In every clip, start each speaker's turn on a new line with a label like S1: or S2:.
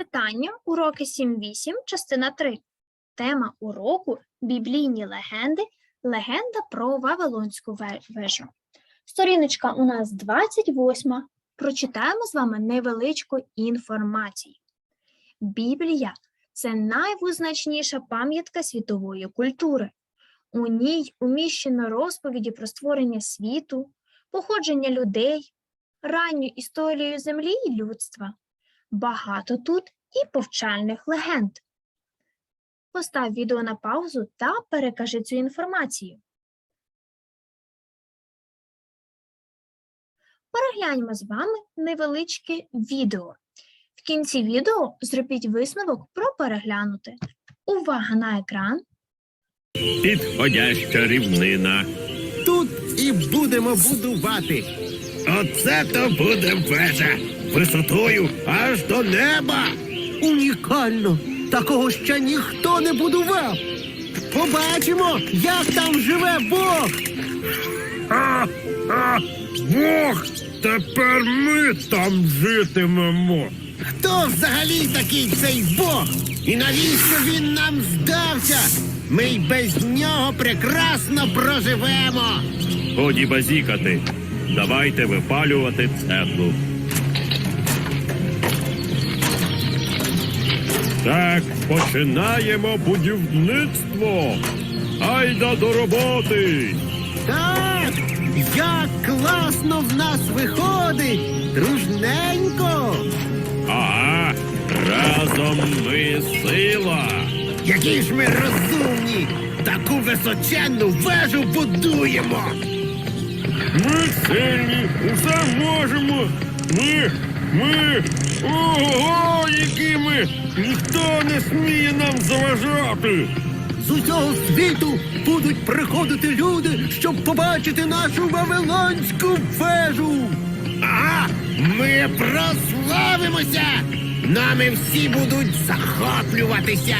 S1: Читання уроки 7-8, частина 3. Тема уроку Біблійні легенди. Легенда про Вавилонську вежу. Сторіночка у нас 28. Прочитаємо з вами невеличку інформацію. Біблія це найвизначніша пам'ятка світової культури. У ній уміщено розповіді про створення світу, походження людей, ранню історію землі і людства. Багато тут і повчальних легенд. Постав відео на паузу та перекажи цю інформацію. Перегляньмо з вами невеличке відео. В кінці відео зробіть висновок про переглянути. Увага на екран.
S2: Підходяща рівнина.
S3: Тут і будемо будувати.
S2: Оце то буде вежа висотою аж до неба.
S3: Унікально. Такого ще ніхто не будував. Побачимо, як там живе Бог.
S2: А, а, Бог! Тепер ми там житимемо.
S3: Хто взагалі такий цей Бог? І навіщо він нам здався? Ми й без нього прекрасно проживемо.
S2: Годі базікати. Давайте випалювати цеглу. Так, починаємо будівництво. Айда до роботи.
S3: Так, як класно в нас виходить. Дружненько.
S2: Ага, разом ми сила.
S3: Які ж ми розумні! Таку височенну вежу будуємо!
S2: Ми сильні, усе можемо. Ми, ми, ого, які ми! Ніхто не сміє нам заважати.
S3: З усього світу будуть приходити люди, щоб побачити нашу вавилонську вежу. Ага, ми прославимося! Нами всі будуть захоплюватися.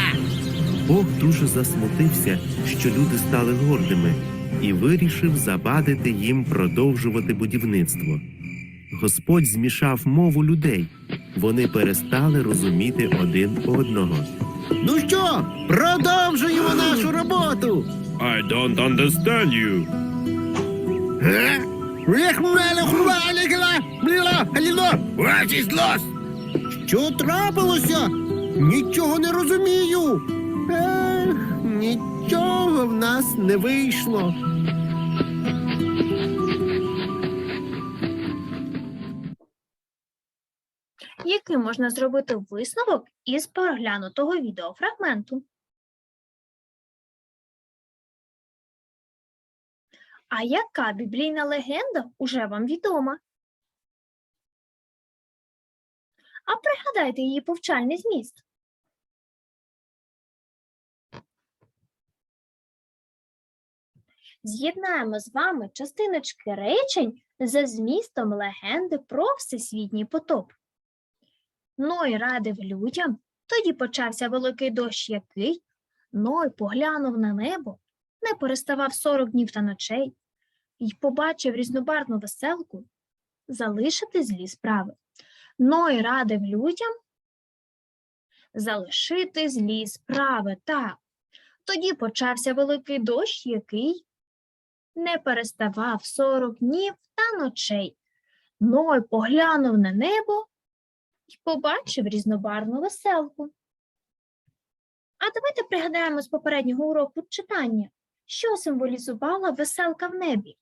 S4: Бог дуже засмутився, що люди стали гордими, і вирішив забадити їм продовжувати будівництво. Господь змішав мову людей. Вони перестали розуміти один одного.
S3: Ну що, продовжуємо нашу роботу.
S2: I don't understand you.
S3: Е? What is lost? Що трапилося? Нічого не розумію. Ех, нічого в нас не вийшло.
S1: Який можна зробити висновок із переглянутого відеофрагменту? А яка біблійна легенда уже вам відома? А пригадайте її повчальний зміст. З'єднаємо з вами частиночки речень за змістом легенди про всесвітній потоп. Ной радив людям, тоді почався великий дощ, який Ной поглянув на небо, не переставав сорок днів та ночей, і побачив різнобарвну веселку залишити злі справи. Ной радив людям залишити злі справи. Так. Тоді почався великий дощ, який не переставав сорок днів та ночей. Ной поглянув на небо і побачив різнобарвну веселку. А давайте пригадаємо з попереднього уроку читання, що символізувала веселка в небі.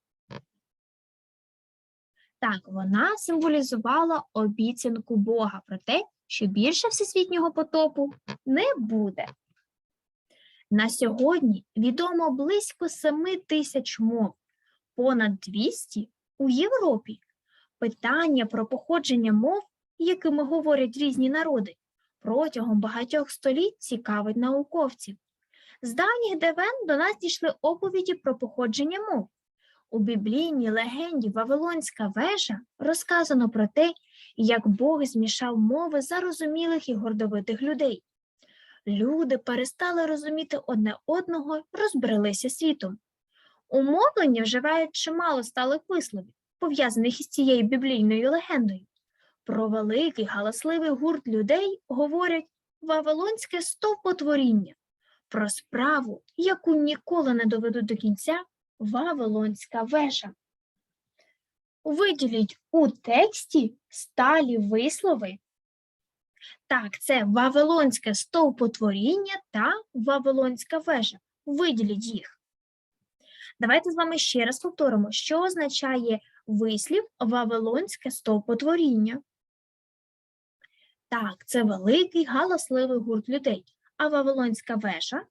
S1: Так, вона символізувала обіцянку Бога про те, що більше всесвітнього потопу не буде. На сьогодні відомо близько 7 тисяч мов, понад 200 у Європі. Питання про походження мов якими говорять різні народи, протягом багатьох століть цікавить науковців. З давніх давен до нас дійшли оповіді про походження мов. У біблійній легенді Вавилонська вежа розказано про те, як Бог змішав мови зарозумілих і гордовитих людей. Люди перестали розуміти одне одного, розбрелися світом. У мовленні вживають чимало сталих висловів, пов'язаних із цією біблійною легендою. Про великий галасливий гурт людей говорять Вавилонське стовпотворіння. Про справу, яку ніколи не доведуть до кінця, Вавилонська вежа. Виділіть у тексті сталі вислови. Так, це Вавилонське стовпотворіння та Вавилонська вежа. Виділіть їх. Давайте з вами ще раз повторимо, що означає вислів Вавилонське стовпотворіння. Так, це великий галасливий гурт людей. А Вавилонська вежа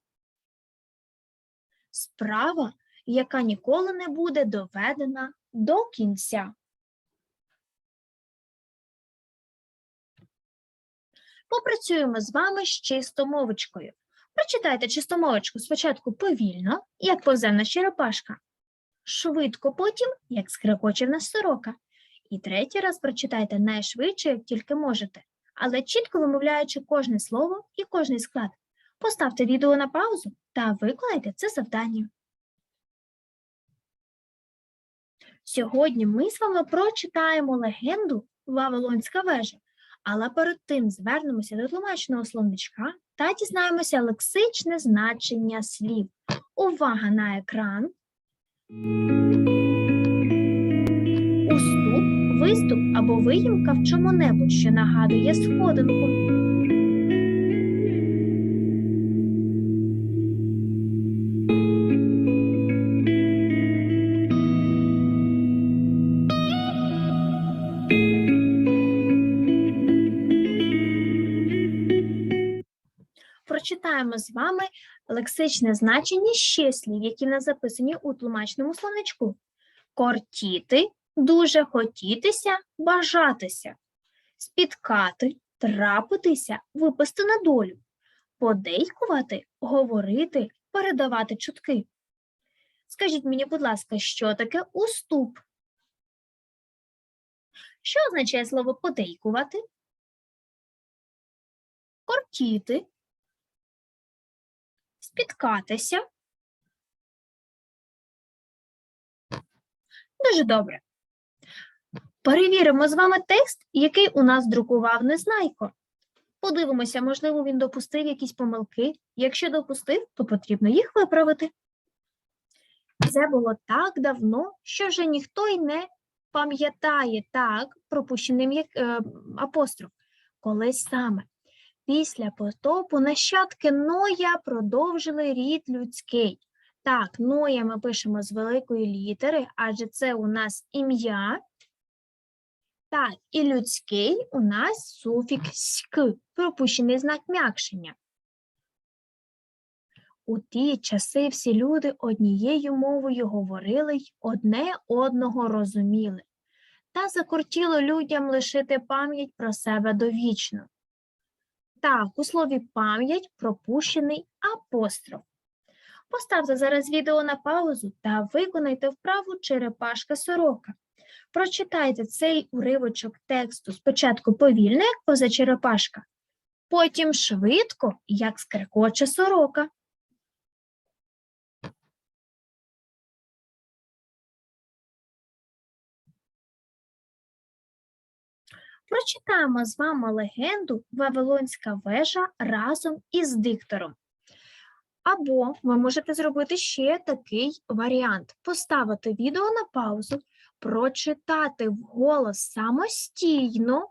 S1: справа, яка ніколи не буде доведена до кінця. Попрацюємо з вами з чистомовочкою. Прочитайте чистомовочку спочатку повільно, як повземна черепашка, швидко потім, як скрекоче в нас сорока. І третій раз прочитайте найшвидше, як тільки можете, але чітко вимовляючи кожне слово і кожний склад. Поставте відео на паузу та виконайте це завдання. Сьогодні ми з вами прочитаємо легенду Вавилонська вежа, але перед тим звернемося до тлумачного словничка та дізнаємося лексичне значення слів. Увага на екран. Виступ або виїмка в чому-небудь, що нагадує сходинку. Прочитаємо з вами лексичне значення ще слів, які в нас записані у тлумачному словничку. Кортіти, дуже хотітися, бажатися, спіткати, трапитися, випасти на долю, подейкувати, говорити, передавати чутки. Скажіть мені, будь ласка, що таке уступ? Що означає слово подейкувати? Кортіти, спіткатися. Дуже добре. Перевіримо з вами текст, який у нас друкував Незнайко. Подивимося, можливо, він допустив якісь помилки. Якщо допустив, то потрібно їх виправити. Це було так давно, що вже ніхто й не пам'ятає так пропущеним як е, апостроф. Коли саме після потопу нащадки Ноя продовжили рід людський. Так, Ноя ми пишемо з великої літери, адже це у нас ім'я. Так, і людський у нас суфікс пропущений знак м'якшення. У ті часи всі люди однією мовою говорили й одне одного розуміли. Та закортіло людям лишити пам'ять про себе довічно. Так, у слові пам'ять пропущений апостроф. Поставте зараз відео на паузу та виконайте вправу черепашка сорока. Прочитайте цей уривочок тексту спочатку повільно, як поза черепашка, потім швидко, як скрекоче сорока. Прочитаємо з вами легенду Вавилонська вежа разом із диктором. Або ви можете зробити ще такий варіант: поставити відео на паузу, прочитати вголос самостійно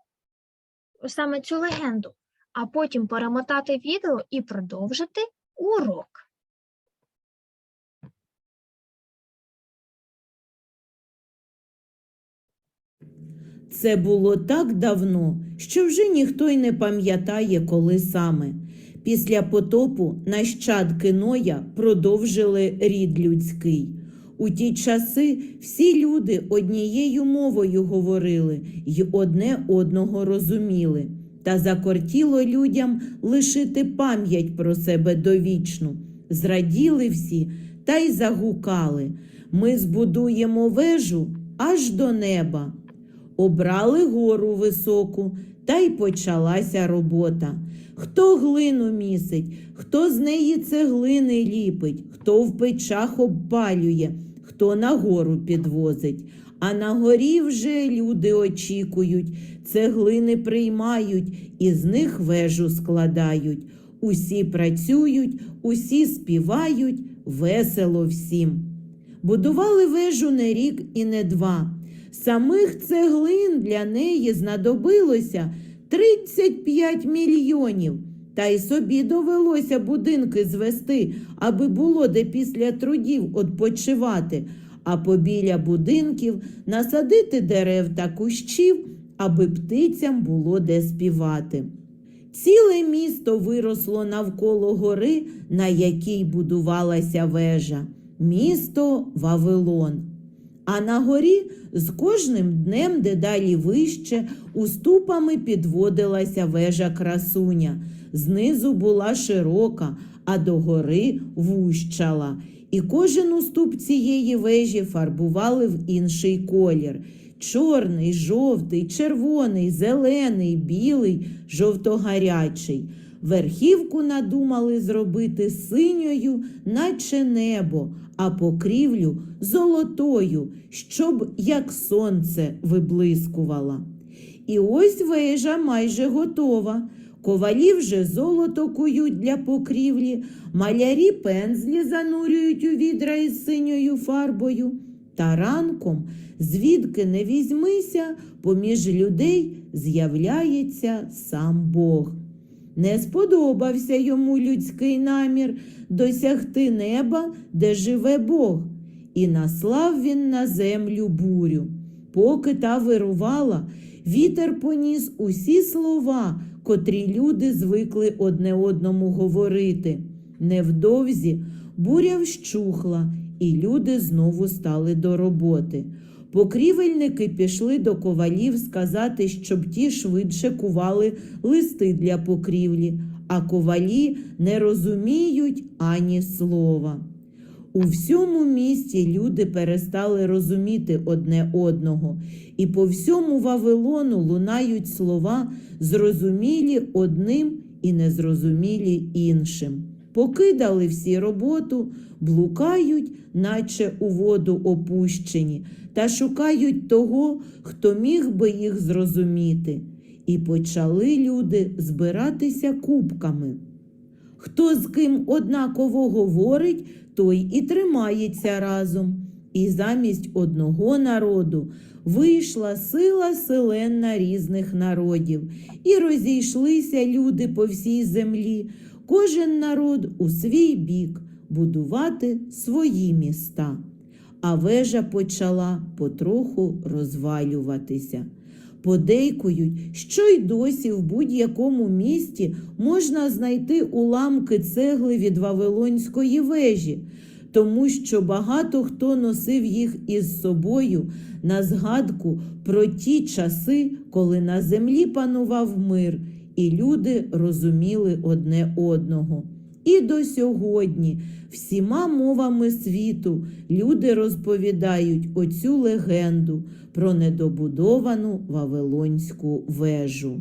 S1: саме цю легенду, а потім перемотати відео і продовжити урок.
S5: Це було так давно, що вже ніхто й не пам'ятає, коли саме. Після потопу нащадки Ноя продовжили рід людський. У ті часи всі люди однією мовою говорили й одне одного розуміли. Та закортіло людям лишити пам'ять про себе довічну. Зраділи всі та й загукали. Ми збудуємо вежу аж до неба. Обрали гору високу, та й почалася робота. Хто глину місить, хто з неї цеглини ліпить, хто в печах обпалює, хто на гору підвозить. А на горі вже люди очікують, цеглини приймають і з них вежу складають. Усі працюють, усі співають, весело всім. Будували вежу не рік і не два. Самих цеглин для неї знадобилося 35 мільйонів. Та й собі довелося будинки звести, аби було де після трудів відпочивати, а побіля будинків насадити дерев та кущів, аби птицям було де співати. Ціле місто виросло навколо гори, на якій будувалася вежа місто Вавилон. А на горі з кожним днем дедалі вище уступами підводилася вежа красуня. Знизу була широка, а до гори вущала. І кожен уступ цієї вежі фарбували в інший колір: чорний, жовтий, червоний, зелений, білий, жовтогарячий. Верхівку надумали зробити синьою, наче небо, а покрівлю золотою, щоб як сонце виблискувала. І ось вежа майже готова. Ковалі вже золото кують для покрівлі, малярі пензлі занурюють у відра із синьою фарбою. Та ранком, звідки не візьмися, поміж людей з'являється сам Бог. Не сподобався йому людський намір досягти неба, де живе Бог, і наслав він на землю бурю. Поки та вирувала, вітер поніс усі слова, котрі люди звикли одне одному говорити. Невдовзі буря вщухла, і люди знову стали до роботи. Покрівельники пішли до ковалів сказати, щоб ті швидше кували листи для покрівлі, а ковалі не розуміють ані слова. У всьому місті люди перестали розуміти одне одного, і по всьому Вавилону лунають слова, зрозумілі одним і незрозумілі іншим. Покидали всі роботу, блукають, наче у воду опущені, та шукають того, хто міг би їх зрозуміти. І почали люди збиратися кубками. Хто з ким однаково говорить, той і тримається разом. І замість одного народу вийшла сила селенна різних народів, і розійшлися люди по всій землі, кожен народ у свій бік будувати свої міста. А вежа почала потроху розвалюватися. Подейкують, що й досі в будь-якому місті можна знайти уламки цегли від Вавилонської вежі, тому що багато хто носив їх із собою на згадку про ті часи, коли на землі панував мир, і люди розуміли одне одного. І до сьогодні всіма мовами світу люди розповідають оцю легенду про недобудовану Вавилонську вежу.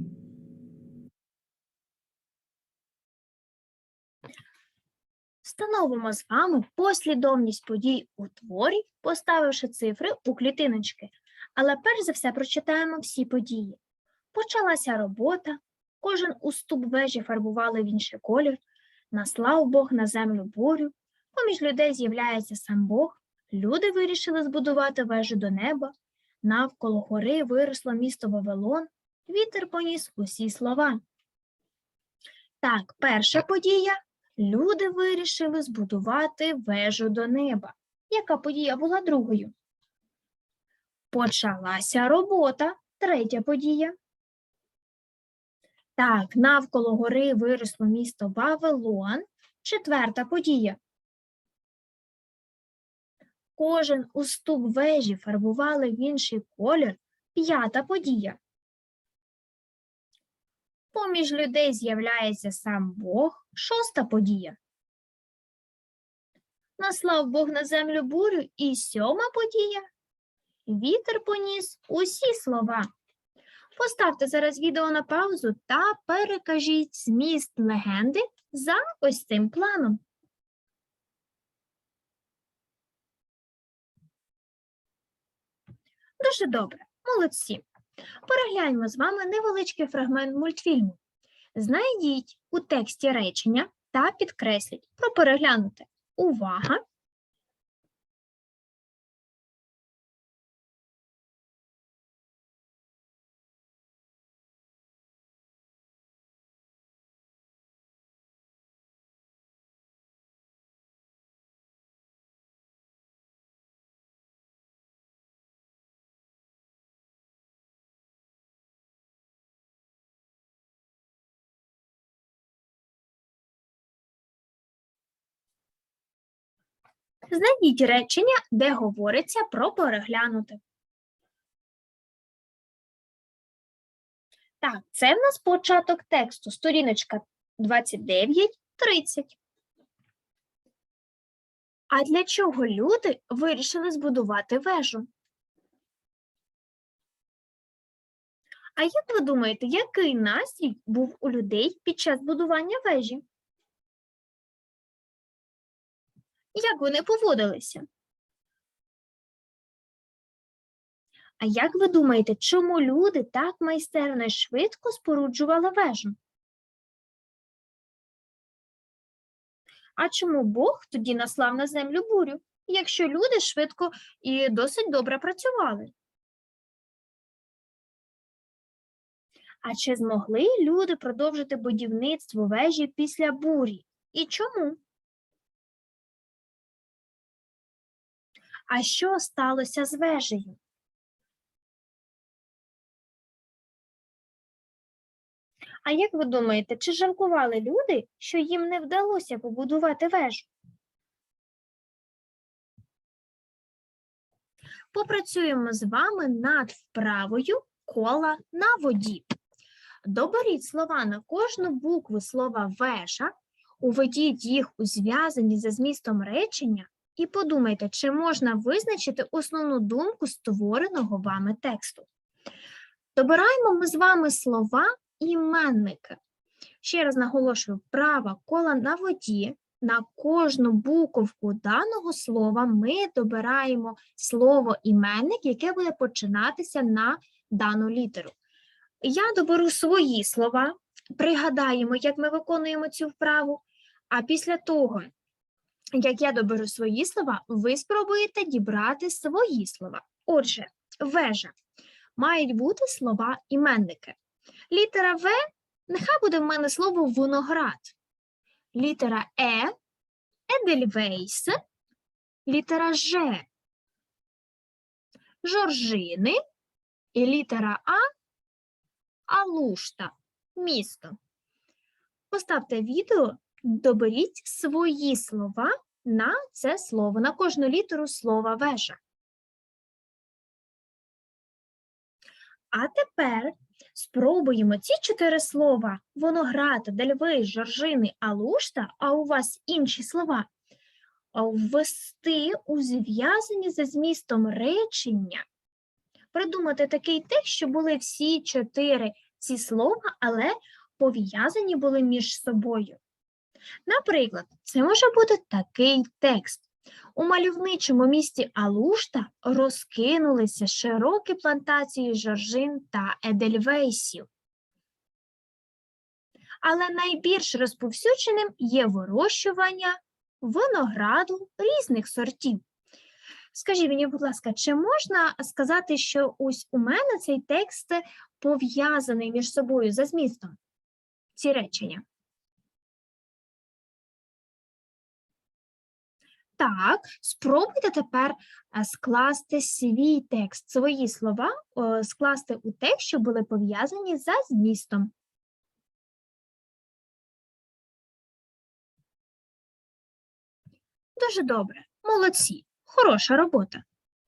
S1: Встановимо з вами послідовність подій у творі, поставивши цифри у клітиночки. Але перш за все прочитаємо всі події. Почалася робота, кожен уступ вежі фарбували в інший колір, наслав Бог на землю бурю, поміж людей з'являється сам Бог, люди вирішили збудувати вежу до неба, навколо гори виросло місто Вавилон, вітер поніс усі слова. Так, перша подія люди вирішили збудувати вежу до неба. Яка подія була другою? Почалася робота. Третя подія. Так, навколо гори виросло місто Вавилон. Четверта подія. Кожен уступ вежі фарбували в інший колір. П'ята подія. Поміж людей з'являється сам Бог. Шоста подія. Наслав Бог на землю бурю. І сьома подія. Вітер поніс усі слова. Поставте зараз відео на паузу та перекажіть зміст легенди за ось цим планом. Дуже добре, молодці. Перегляньмо з вами невеличкий фрагмент мультфільму. Знайдіть у тексті речення та підкресліть про переглянуте. Увага! Знайдіть речення, де говориться про переглянути. Так, це в нас початок тексту, сторіночка 29-30. А для чого люди вирішили збудувати вежу? А як ви думаєте, який настрій був у людей під час будування вежі? Як вони поводилися? А як ви думаєте, чому люди так майстерно і швидко споруджували вежу? А чому Бог тоді наслав на землю бурю, якщо люди швидко і досить добре працювали? А чи змогли люди продовжити будівництво вежі після бурі? І чому? А що сталося з вежею? А як ви думаєте, чи жалкували люди, що їм не вдалося побудувати вежу? Попрацюємо з вами над вправою кола на воді. Доберіть слова на кожну букву слова вежа, уведіть їх у зв'язані за змістом речення і подумайте, чи можна визначити основну думку створеного вами тексту. Добираємо ми з вами слова іменники. Ще раз наголошую, права кола на воді. На кожну буковку даного слова ми добираємо слово іменник, яке буде починатися на дану літеру. Я доберу свої слова, пригадаємо, як ми виконуємо цю вправу, а після того, як я доберу свої слова, ви спробуєте дібрати свої слова. Отже, вежа. Мають бути слова іменники. Літера В, нехай буде в мене слово виноград. Літера Е Едельвейс. Літера Ж Жоржини. І літера А Алушта. Місто. Поставте відео доберіть свої слова на це слово, на кожну літеру слова вежа. А тепер спробуємо ці чотири слова виноград, дельвей, жоржини, алушта, а у вас інші слова, ввести у зв'язані за змістом речення. Придумати такий текст, що були всі чотири ці слова, але пов'язані були між собою. Наприклад, це може бути такий текст. У мальовничому місті Алушта розкинулися широкі плантації жоржин та едельвейсів. Але найбільш розповсюдженим є вирощування винограду різних сортів. Скажіть мені, будь ласка, чи можна сказати, що ось у мене цей текст пов'язаний між собою за змістом? Ці речення? Так, спробуйте тепер е, скласти свій текст, свої слова скласти у текст, що були пов'язані за змістом. Дуже добре, молодці, хороша робота.